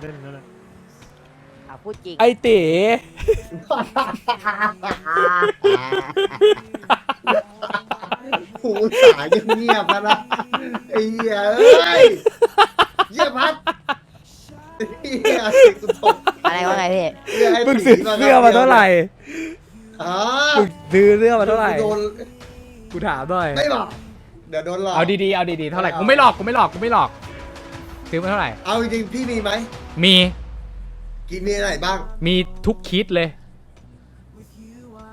เล่นนั่นแหละอะพูดจริงไอเต๋หูสายเงียบๆแล้วนะไอ้เหี้ยเอ้ยเยี่ยพัดเหี้ยกูตกอะไรว่าไงพี่เหี้ยไอ้มึงซื้อตีเสื้อมาเท่าไหร่อ๋อมึงซื้อเสื้อมาเท่าไหร่โดนกูถามหน่อยไม่บอกเดี๋ยวโดนหลอกเอาดีๆเอาดีๆเท่าไหร่ไม่เอากูไม่หลอกกูไม่หลอกกูไม่หลอก ซื้อมาเท่าไหร่ เอาจริงๆพี่มีไหมมีกินมีอะไรบ้าง มีทุกคิดเลย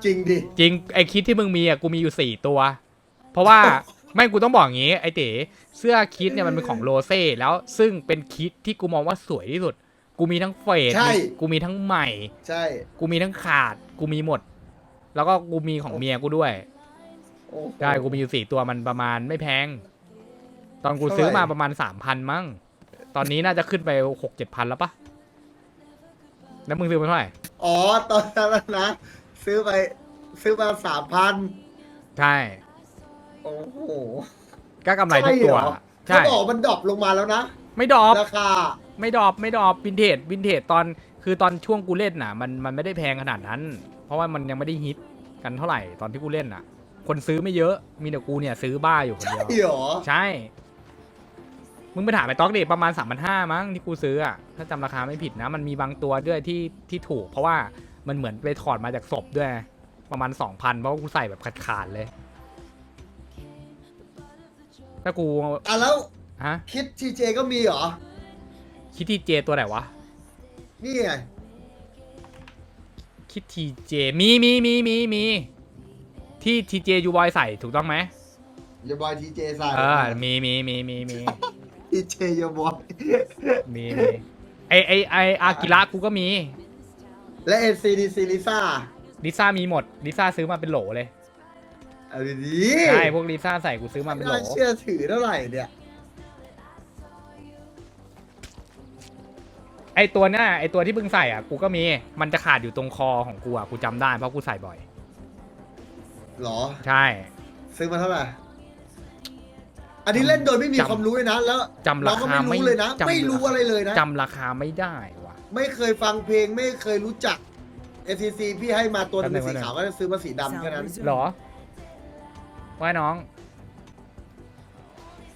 จริงดิ จริงไอคิดที่มึงมีอะกูมีอยู่สี่ตัว เพราะว่า ไม่กูต้องบอกอย่างงี้ไอเต๋เสื้อคิดเนี่ยมันเป็นของโรเซ่แล้วซึ่งเป็นคิดที่กูมองว่าสวยที่สุด กูมีทั้งเฟดใช่มีกูมีทั้งใหม่ ใช่ กูมีทั้งขาด กูมีหมด แล้วก็กูมีของเมียกูด้วย โอ้โห ได้กูมีอยู่สี่ตัวมันประมาณไม่แพง ตอนกูซื้อมาประมาณสามพันมั้ง ตอนนี้น่าจะขึ้นไปหกเจ็ดพันแล้วปะแล้วมึงซื้อมาเท่าไหร่อ๋อ ตอนนั้นนะ ซื้อไป ซื้อมาสามพันใช่ โอ้โหก็กำไรทุกตัวใช่เหรอใช่เขาบอกมันดรอปลงมาแล้วนะ ไม่ดรอปราคา ไม่ดรอปไม่ดรอปวินเทจวินเทจตอน คือตอนช่วงกูเล่นน่ะ มันมันไม่ได้แพงขนาดนั้น เพราะว่ามันยังไม่ได้ฮิตกันเท่าไหร่ตอนที่กูเล่นน่ะ คนซื้อไม่เยอะ มีแต่กูเนี่ยซื้อบ้าอยู่คนเดียวใช่เหรอใช่ มึงไปถามไอ้ต๊อกดิประมาณสามพันห้ามั้งที่กูซื้ออะถ้าจำราคาไม่ผิดนะ มันมีบางตัวด้วยที่ที่ถูก เพราะว่ามันเหมือนไปถอดมาจากศพด้วย ประมาณสองพันเพราะว่ากูใส่แบบขาดๆเลย ถ้ากูอะแล้วฮะคิดทีเจก็มีเหรอ คิดทีเจตัวไหนวะ นี่ไงคิดทีเจมีมีมีมีมีที่ทีเจยูบอยใส่ถูกต้องไหมอย่าบอยทีเจใส่ เออมีมีมีมีมี ทีเจอย่าบอยมีมีไอไอไออากิระกูก็มีและเอ็นซีดีซีลิซ่าลิซ่ามีหมดลิซ่าซื้อมาเป็นโหลเลยเอาดีใช่พวกลิซ่าใส่กูซื้อๆมาไม่เป็นโหลน่าเชื่อถือเท่าไหร่เนี่ยไอตัวเนี้ยไอตัวที่มึงใส่อะกูก็มีมันจะขาดอยู่ตรงคอของกูอะกูจำได้เพราะกูใส่บ่อย หรอ ใช่ ซื้อมาเท่าไหร่ อันนี้เล่นโดยไม่มีจำ ความรู้เลยนะ แล้วจำราก็คาไม่ไม่รู้เลยนะ จำไม่รู้อะไรเลยนะ จำราคาไม่ได้ว่ะ ไม่เคยฟังเพลงไม่เคยรู้จัก NCC พี่ให้มาตัวหนึงเป็นแป๊สีบนึงขาวก็ซื้อมาสีดำแค่นั้น หรอว่าน้อง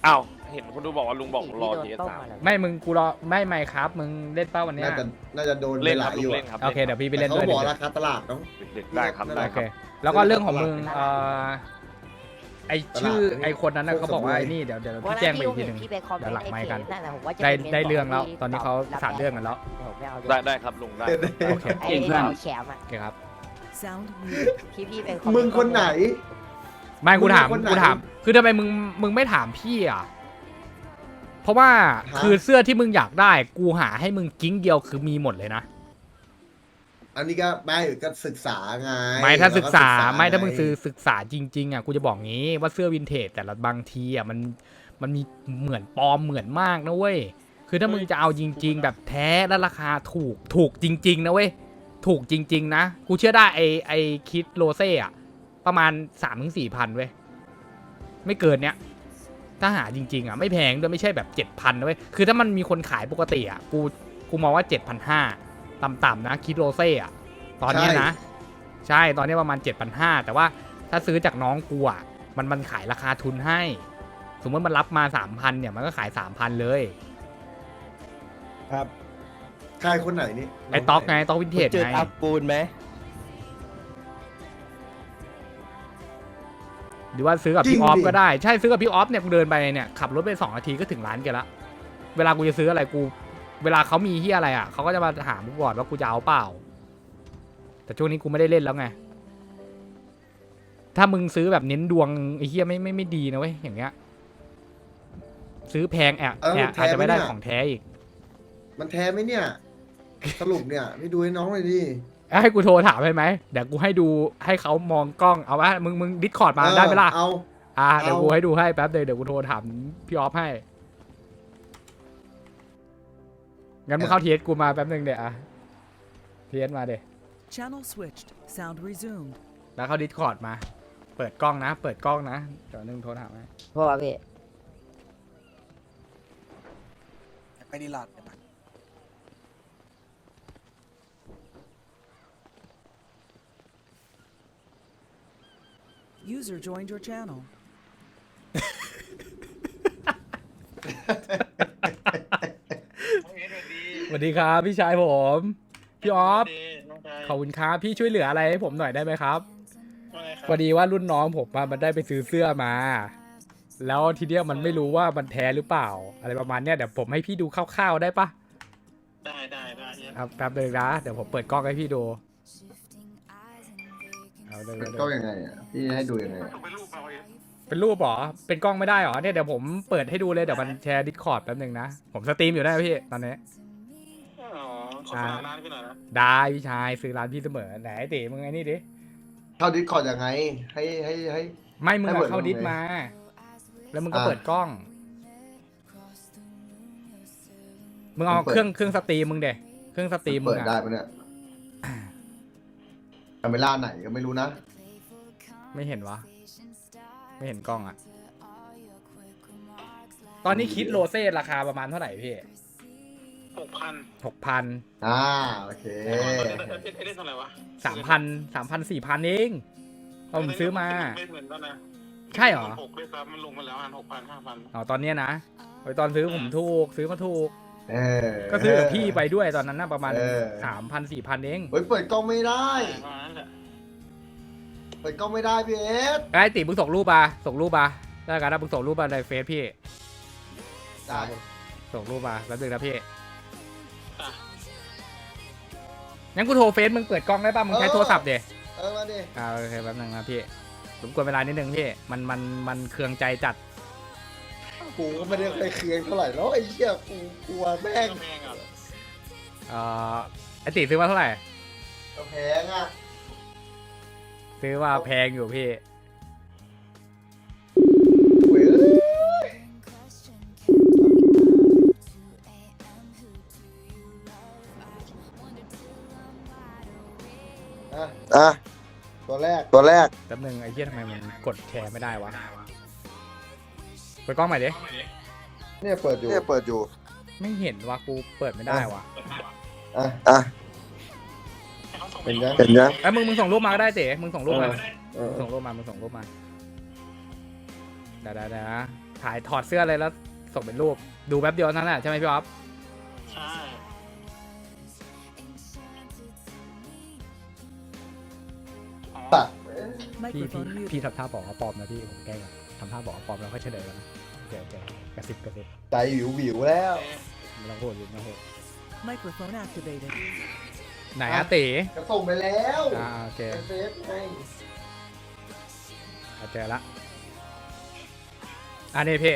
อ้าว เห็นคนดูบอกว่าลุงบอกรอพี่ทีโดนต้มสามมาแล้วไม่มึงกูรอไม่ไม่ครับ มึงเล่นเป้าวันเนี้ยน่าจะน่าจะโดนเล่นหคลารับยลุองยู่เล่นอะครับโอเคเดี๋ยวพี่ไปแต่เล่นเขาด้วยบอกเดี๋ยวราคาตลาดเนาะเด็กๆได้ครับได้โอคเค รับ แล้วก็เรื่องของมึงเอ่อ ไอชื่อตลาดไอคนนั้นน่ะโคตรเขาบอกว่าสวยไอ้นี่เดี๋ยวเดี๋ยววันพี่นั้นแจ้งไปพี่อีกทีหนึ่งพี่ไปคอมเมนเดี๋ยวหลัต์งในไมค์เพกันจนั่นแหละผมว่าจะได้ปมนได้ต์เรื่องแล้วที่ตอนนี้เขารับสานเรื่องกันแล้วผมไม่เอาได้ได้ครับลุงได้โอเคไอ้ที่เขาแฉมอะโอเคครับ Sound muted. พี่พี่เป็นมึงคนไหนไม่กูถามมึงเป็นคนไหนกูถาม คือทำไมมึงมึงไม่ถามพี่อะเพราะว่าฮะคือเสื้อที่มึงอยากได้ กูหาให้มึงกิ้งเดียวคือมีหมดเลยนะ อันนี้ก็ไม่ก็ศึกษาไงไม่ถ้าศึกษาเรไม่ถ้ามึงไซื้อศึกษาจริงๆอะกูจะบอกงี้ว่าเสื้อวินเทจแต่ละบางทีอะมันมันมีเหมือนปลอมเหมือนมากนะเว้ยคือถ้ามึงจะเอาจริง ๆ แบบแท้และราคาถูกถูกจริง ๆ นะเว้ยถูกจริง ๆ นะกูเชื่อได้ไอไอคิดโรเซ่อะประมาณสามถึงสี่พันเว้ยไม่เกินเนี้ยถ้าหาจริง ๆอะไม่แพงด้วยไม่ใช่แบบเจ็ดพันนะเว้ยคือถ้ามันมีคนขายปกติอะกูกูมองว่าเจ็ดพันห้า ต่ำๆนะคิดโรเซ่อะตอนเนี้ยนะ ใช่ตอนนี้ประมาณ7,500แต่ว่าถ้าซื้อจากน้องกูอะมันมันขายราคาทุนให้ สมมติมันรับมา3,000เนี่ยมันก็ขาย3,000เลย ครับใครคนไหนนี่ไอ้ต๊อกไงต๊อกวินเทจจุดไงอัพปูนไหมหรือว่าซื้อกับพี่ออฟก็ได้ใช่ซื้อกับพี่ออฟเนี่ยกูเดินไปเนี่ยขับรถไป2นาทีก็ถึงร้านแกละเวลากูจะซื้ออะไรกู เวลาเขามีที่อะไรอะเขาก็จะมาถามกูก่อนว่ากูจะเอาเปล่า แต่ช่วงนี้กูไม่ได้เล่นแล้วไง ถ้ามึงซื้อแบบเน้นดวงไอ้เหี้ยไม่ไม่ไม่ดีนะเว้ยอย่างเงี้ย ซื้อแพงแอบแอบอาจจะไม่ได้ของแท้อีกมันแท้ไหมเนี่ย สรุปเนี่ยพี่ดูให้น้องหน่อยดิให้กูโทรถามให้ไหมเดี๋ยวกูให้ดูให้เขามองกล้องเอาวะมึงมึงดิสคอร์ดมาได้ไหมล่ะ เอา อ่าเดี๋ยวเอากูให้ดูให้แป๊บเดียวเดี๋ยวกูโทรถามพี่ออฟให้ งั้นมึงเข้าเทสกูมาแป๊บหนึ่งเดี๋ยวอะเทสมาเดี๋ยว Channel switched. Sound resumed. แล้วเข้าดิสคอร์ดมา เปิดกล้องนะ เปิดกล้องนะเดี๋ยวนึงโทรถามให้พวกพี่ไปดีหลอดเนี่ยมั User joined your channel. ดีครับพี่ชายผม พี่ออฟขอบคุณครับพี่ช่วยเหลืออะไรให้ผมหน่อยได้ไหมครับพอดีว่ารุ่นน้องผมอะมันได้ไปซื้อเสื้อมา แล้วทีเนี้ยมันไม่รู้ว่ามันแท้หรือเปล่า อะไรประมาณเนี้ยเดี๋ยวผมให้พี่ดูคร่าวๆได้ปะได้ได้ได้เนี่ยครับแป๊บนึงนะเดี๋ยวผมเปิดกล้องให้พี่ดูเอาเลยเป็นกล้องยังไงอะพี่ให้ดูยังไงอะส่งเป็นรูปมาเองเป็นรูปเหรอ เป็นกล้องไม่ได้เหรอ เนี่ยเดี๋ยวผมเปิดให้ดูเลย เดี๋ยวมันแชร์ดิสคอร์ดแป๊บนึงนะ ผมสตรีมอยู่ได้ไหมพี่ ตอนนี้ อ๋อขอสาร้านพี่หน่อยนะได้พี่ชายซื้อร้านพี่เสมอไหนตีมึงไอ้นี่ดิเข้าดิสคอร์ดยังไง ให้ให้ให้ ไม่มึงให้อะเปิดเข้าลงดิสเลยมา แล้วมึงก็อะ เปิดกล้อง มึงเอาผมเปิดเครื่องเครื่องสตรีมมึงเดะเครื่องสตรีมมึเปิงดได้อะปะเนี่ยคาเมล่าไหนก็ไม่รู้นะ ไม่เห็นวะไม่เห็นกล้องอะตอนนี้คิดโรเซ่ราคาประมาณเท่าไหร่พี่ หกพันหกพันอ่าโอเคเอ๊ะเล่นเท่าไหร่วะสามพันสามพันสี่พันเองเอาผมซื้อมา ไม่เหมือนกันนะใช่เหรอหกด้วยซ้ำมันลงมาแล้วอันหกพันห้าพันอ๋อตอนเนี้ยนะโอ้ยตอนซื้อผมถูกซื้อมาถูกเออก็ซื้อกับพี่ไปด้วยตอนนั้นน่ะประมาณเออสามพันสี่พันเองเฮ้ยเปิดกล้องไม่ได้ประมาณนั้นแหละเปิดกล้องไม่ได้พี่เอสไอ้ยติมึงส่งรูปมาส่งรูปมาได้กันนะมึงส่งรูปมาในเฟซพี่ได้ส่งรูปมาแล้วดึงนะพี่อะ งั้นกูโทรเฟซมึงเปิดกล้องได้ป่ะ มึงใช้โทรศัพท์เดเออมาดิอ่าโอเคแป๊บนึงนะพี่รบกวนเวลานิดนึงพี่ มันมันมันเคืองใจจัด กูก็ไม่ได้เคยเคียงเท่าไหร่แล้วไอ้เหี้ยกูกลัวแม่งแพงอะเอ่อไอติซื้อมาเท่าไหร่ก็แพงอะ ซื้อมาแพงอยู่พี่ อะอะตัวแรกตัวแรกแป๊บนึงไอ้เหี้ยทำไมมันกดแชร์ไม่ได้วะเปิดกล้องใหม่ดิเนี่ยเปิดอยู่เนี่ยเปิดอยู่ ไม่เห็นว่ากูเปิดไม่ได้วะอะอะให้เขาส่งเห็นยังเห็นยังไอ้ยมึงมึงส่งรูปมาก็ได้เต๋มึงส่งรูปมาเออมึงส่งรูปมามึงส่งรูปมาเดี๋ยวเดี๋ยวเดี๋ยวนะถ่ายถอดเสื้อเลยแล้วส่งเป็นรูปดูแป๊บเดียวเท่านั้นแหละใช่ไหมพี่อ๊อฟใช่ พี่พี่ Microphone muted. พี่ทำท่าบอกว่าปลอมนะพี่ผมแกล้งอะทำท่าบอกว่าปลอมแล้วค่อยเฉลยแล้วนะโอเคโอเคกระซิบกระซิบใจวิววิวแล้ว ไม่ต้องพูดไม่ต้องพูด Microphone activated. ไหนอะเต๋จะส่งไปแล้วอ่าโอเคเป็นเฟซไงเอาเจอละอันนี้พี่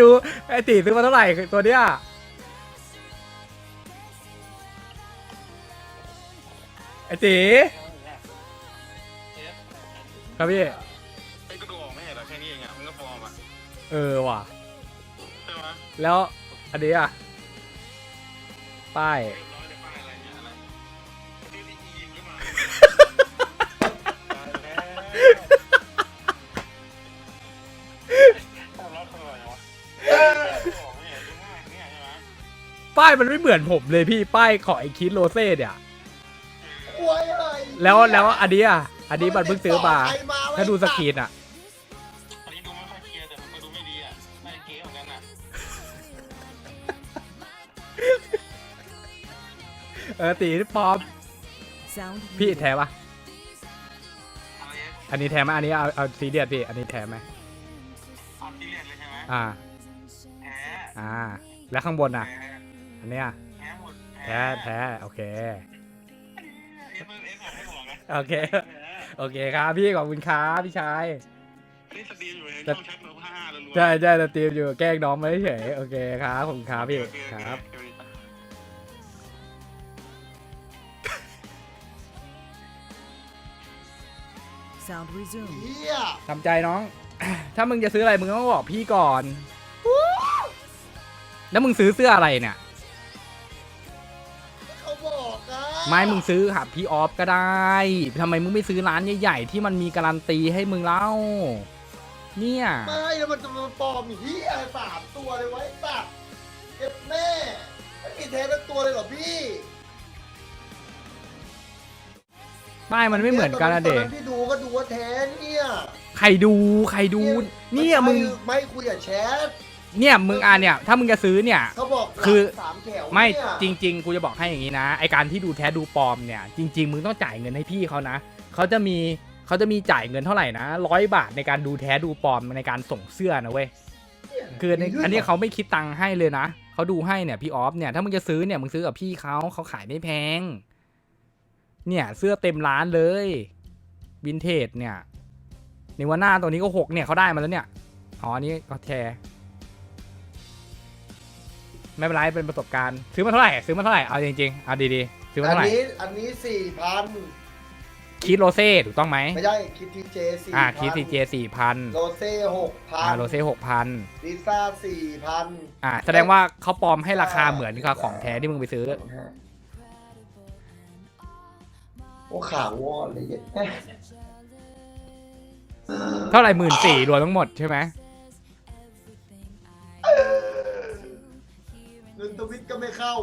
รู้ไอ้ตีซื้อมาเท่าไหร่ตัวเนี้ยไอ้ตีเอ๊ะครับพี่ไอ้ก็ดูออกไม่เห็นเหรอแค่นี้เองอะมันก็ฟอร์มอะเออว่ะ ใช่ไหมแล้วอันนี้อะป้าย ป้ายมันไม่เหมือนผมเลยพี่ป้ายของไอคิดโรเซ่เนี่ย กลัวอะไรแล้วแล้วอันนี้อะอันนี้มันเพิ่งซื้อมาใครวะถ้าดูสกรีนอะ อันนี้ดูไม่ค่อยเคลียร์แต่มันก็ดูไม่ดีอะไม่เก๋เหมือนกันอะเออตีปลอม Sound พี่ muted. แท้ปะอะไรเนี่ยอันนี้แท้ไหมอันนี้เอาเอาซีเรียสพี่อันนี้แท้ไหมเอาที่เรียนเลยใช่ไหมอ่า แพ้อ่า แล้วข้างบนอะ แพ้ อันเนี้ยแพ้หมดแท้แท้โอเค เอฟเอฟบอกให้บอกนะโอเคแพ้โอเคครับพี่ขอบคุณครับพี่ชายอันนี้สตรีมอยู่ในช่องแชทเราห้าห้าล้วนๆใช่ใช่สตรีมอยู่แกล้งน้องมาเฉยๆโอเคครับขอบคุณครับพี่โอเโอเครับโอเค Sound resumed. เฮียทำใจน้อง ถ้ามึงจะซื้ออะไรมึงต้องบอกพี่ก่อน แล้วมึงซื้อเสื้ออะไรเนี่ย ไม่มึงซื้อหาพี่ออฟก็ได้ทำไมมึงไม่ซื้อร้านใหญ่ๆที่มันมีการันตีให้มึงเล่า เนี่ย ไม่แล้วมันจะมาปลอมเฮียสามตัวเลยไว้สัตว์เก็บแม่ไม่มีแท้ทั้งตัวเลยเหรอพี่ป้ายมันไม่เหมือนกันอะเด็ตกนพี่ดูก็ดูว่าแท้เนี่ย ใครดูใครดู เนี่ยมึงไม่คุยกับแชท เนี่ยมึงอะเนี่ยถ้ามึงจะซื้อเนี่ย เขาบอกคือ สามแถวไม่เนี่ยจริง ๆ กูจะบอกให้อย่างนี้นะไอการที่ดูแท้ดูปลอมเนี่ย จริง ๆ มึงต้องจ่ายเงินให้พี่เขานะเขาจะมีเขาจะมีจ่ายเงินเท่าไหร่นะร้อยบาทในการดูแท้ดูปลอมในการส่งเสื้อนะเว้ยคือในอันนี้เขาไม่คิดตังค์ให้เลยนะเขาดูให้เนี่ยพี่ออฟเนี่ยถ้ามึงจะซื้อเนี่ยมึงซื้อกับพี่เขาเขาขายไม่แพง เนี่ยเสื้อเต็มร้านเลยวินเทจเนี่ยในวันหน้าตัวนี้ก็หกเนี่ยเขาได้มาแล้วเนี่ยอ๋ออันนี้ก็แชร์ ไม่เป็นไรเป็นประสบการณ์ซื้อมาเท่าไหร่ซื้อมาเท่าไหร่เอาจริงๆเอาดีๆซื้อมาอันเท่าไหร่นี้อันนี้สี่พันคิดโรเซ่ถูกต้องไหมไม่ใช่คิดทีเจสี่อ่าคิดซีเจสี่พันโรเซ่หกพัอ่านโรเซ่หกพันลิซ่าสี่พันอ่าแสดงว่าเขาปลอมให้ราคาเหมือนกับของแท้ที่มึงไปซื้อ โอ้ขาววอนเลยเนี่ยเท่าไหร่หมื่นสี่รวมทั้งหมดใช่ไหม นทวิตก็ไม่เข้า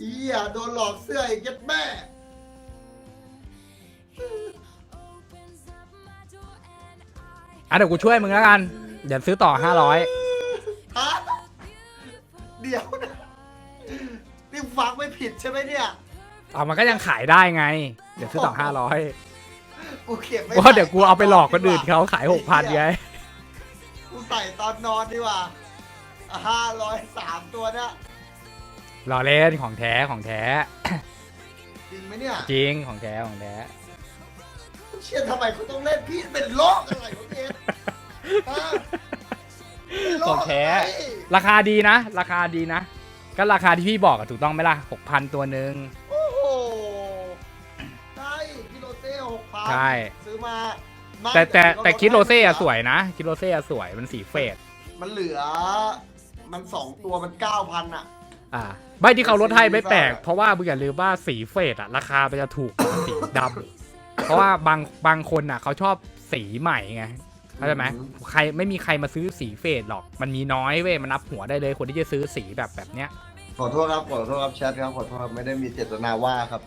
อีอะโดนหลอกเสื้ออีกยัดแม่อะเดี๋ยวกูช่วยมึงแล้วกัน เดี๋ยวซื้อต่อห้าร้อยฮะเดี๋ยวนะนี่ฟังไม่ผิดใช่ไหมเนี่ย เอามันก็ยังขายได้ไง เดี๋ยวซื้อต่อห้าร้อยกูเก็บไม่เพราะเดี๋ยวกูเอาไปหลอกคนอื่นเขาขายหกพันไง กูใส่ตอนนอนดีกว่า ห้าร้อยสามตัวเนี่ยรอเล่นของแท้ของแท้ จริงไหมเนี่ยจริงของแท้ของแท้ เชื่อทำไมเขาต้องเล่นพี่เป็นโรคอะไรวะเอ็ดฮะเป็นโรของคแท้อะไรราคาดีนะ ราคาดีนะ ก็ราคาที่พี่บอกอะถูกต้องไหมล่ะหกพันตัวหนึ่ง โอ้โหใช่กิโลเซ่หกพันใช่ ซื้อมาไม่แต่แต่ก็แต่ลดคิดโรเซ่อะให้สวยนะ คิดโรเซ่อะสวยมันสีเฟดมันเหลือ มันสองตัวมันเก้าพันอะอ่าไม่ที่เขาลดให้ไม่แปลกสีฟ้าเพราะว่ามึงอย่าลืมว่าสีเฟดอะราคามันจะถูกกว่าสีดำเพราะว่าบางบางคนอะเขาชอบสีใหม่ไงเข้าใจไหมใครไม่มีใครมาซื้อสีเฟดหรอก มันมีน้อยเว้ยมันนับหัวได้เลยคนที่จะซื้อสีแบบแบบเนี้ย ขอโทษครับขอโทษครับแชทครับขอโทษครับไม่ได้มีเจตนาว่าครับ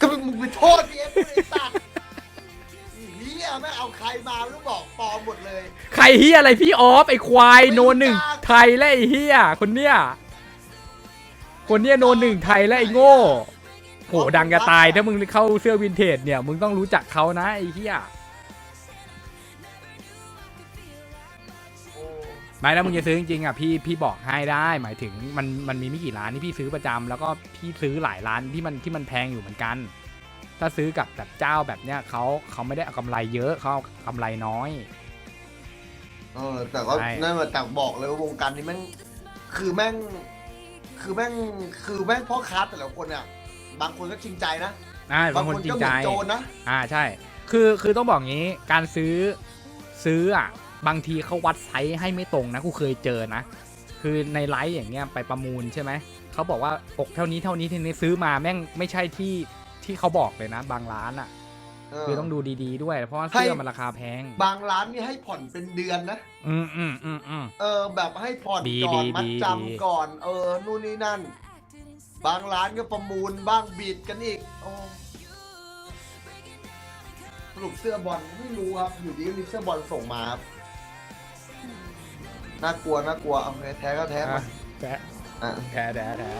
ก็มึงไปโทษพี่เอ็กซ์ไอ้สัตว์เฮีย ไม่เอาใครมาแล้วบอกปลอมหมดเลยใครเฮียอะไรพี่ออฟไอควายไม่โนหนึ่งรู้จักไทยและไอเฮียคนเนี้ยคนเนี้ยโนหนึ่งไทยและไอโง่โหดังจะตายถ้ามึงเข้าเสื้อวินเทจเนี่ยมึงต้องรู้จักเขานะไอเฮียโอ้ไม่ถ้ามึงจะซื้อจริงๆอะพี่พี่บอกให้ได้หมายถึงมันมันมีไม่กี่ร้านที่พี่ซื้อประจำแล้วก็พี่ซื้อหลายร้านที่มันที่มันแพงอยู่เหมือนกัน ถ้าซื้อกับแบบเจ้าแบบเนี้ยเขาเขาไม่ได้เอากำไรเยอะเขาเอากำไรน้อย เออแต่ก็ใช่ นั่นมาแต่บอกเลยว่าวงการนี้แม่งคือแม่ง คือแม่งคือแม่งพ่อค้าแต่ละคนอะบางคนก็จริงใจนะอ่าบางคนจริก็งเหใจ มือนโจรนะอ่าใช่ คือคือต้องบอกงี้การซื้อซื้ออะบางทีเขาวัดไซส์ให้ไม่ตรงนะกูเคยเจอนะ คือในไลฟ์อย่างเงี้ยไปประมูลใช่ไหมเขาบอกว่าอกเท่านี้เท่านี้เท่านี้ซื้อมาแม่งไม่ใช่ที่ ที่เขาบอกเลยนะ บางร้านอะเออคือต้องดูดีๆด้วย เพราะว่าเสื้อให้มันราคาแพง บางร้านนี่ให้ผ่อนเป็นเดือนนะ อืมอืมอืมอืม เออ แบบให้ผ่อนดีก่อนดีมัดดีจดีำก่อน เออ นู่นนี่นั่น บางร้านก็ประมูลบ้างบิดกันอีกโอ้สรุปเสื้อบอลไม่รู้ครับ อยู่ดีก็มีเสื้อบอลส่งมาครับน่ากลัวน่ากลัวเอาไงแท้ก็แท้อะมาแท้อะแท้แท้แท้